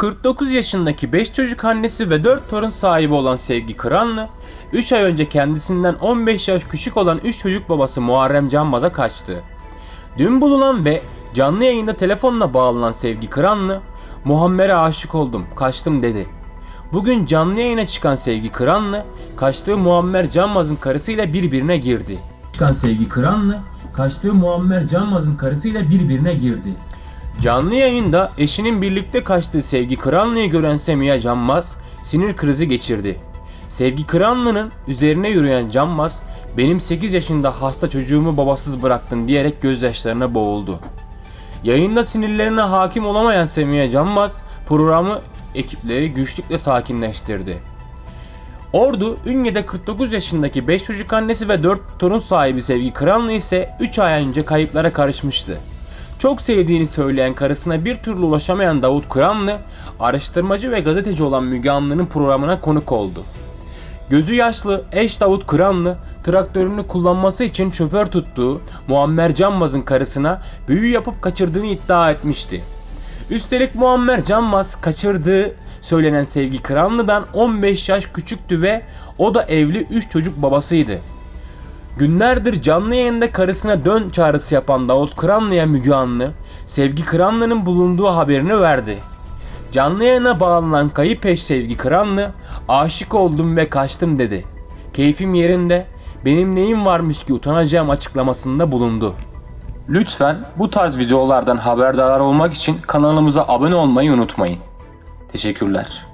49 yaşındaki 5 çocuk annesi ve 4 torun sahibi olan Sevgi Kıranlı, 3 ay önce kendisinden 15 yaş küçük olan 3 çocuk babası Muharrem Canmaz'a kaçtı. Dün bulunan ve canlı yayında telefonla bağlanan Sevgi Kıranlı, Muammer'e aşık oldum, kaçtım dedi. Bugün canlı yayına çıkan Sevgi Kıranlı, kaçtığı Muammer Canmaz'ın karısıyla birbirine girdi. Çıkan Sevgi Kıranlı, kaçtığı Muammer Canmaz'ın karısıyla birbirine girdi. Canlı yayında eşinin birlikte kaçtığı Sevgi Kıranlı'yı gören Semiha Canmaz sinir krizi geçirdi. Sevgi Kıranlı'nın üzerine yürüyen Canmaz, benim 8 yaşında hasta çocuğumu babasız bıraktın diyerek gözyaşlarına boğuldu. Yayında sinirlerine hakim olamayan Semiha Canmaz programı ekipleri güçlükle sakinleştirdi. Ordu, Ünye'de 49 yaşındaki 5 çocuk annesi ve 4 torun sahibi Sevgi Kıranlı ise 3 ay önce kayıplara karışmıştı. Çok sevdiğini söyleyen karısına bir türlü ulaşamayan Davut Kıranlı, araştırmacı ve gazeteci olan Müge Anlı'nın programına konuk oldu. Gözü yaşlı eş Davut Kıranlı traktörünü kullanması için şoför tuttuğu Muammer Canmaz'ın karısına büyü yapıp kaçırdığını iddia etmişti. Üstelik Muammer Canmaz kaçırdığı söylenen Sevgi Kıranlı'dan 15 yaş küçüktü ve o da evli 3 çocuk babasıydı. Günlerdir canlı yayında karısına dön çağrısı yapan Davut Kıranlı'ya Müge Anlı, Sevgi Kıranlı'nın bulunduğu haberini verdi. Canlı yayına bağlanan kayıp eş Sevgi Kıranlı, aşık oldum ve kaçtım dedi. Keyfim yerinde, benim neyim varmış ki utanacağım açıklamasında bulundu. Lütfen bu tarz videolardan haberdar olmak için kanalımıza abone olmayı unutmayın. Teşekkürler.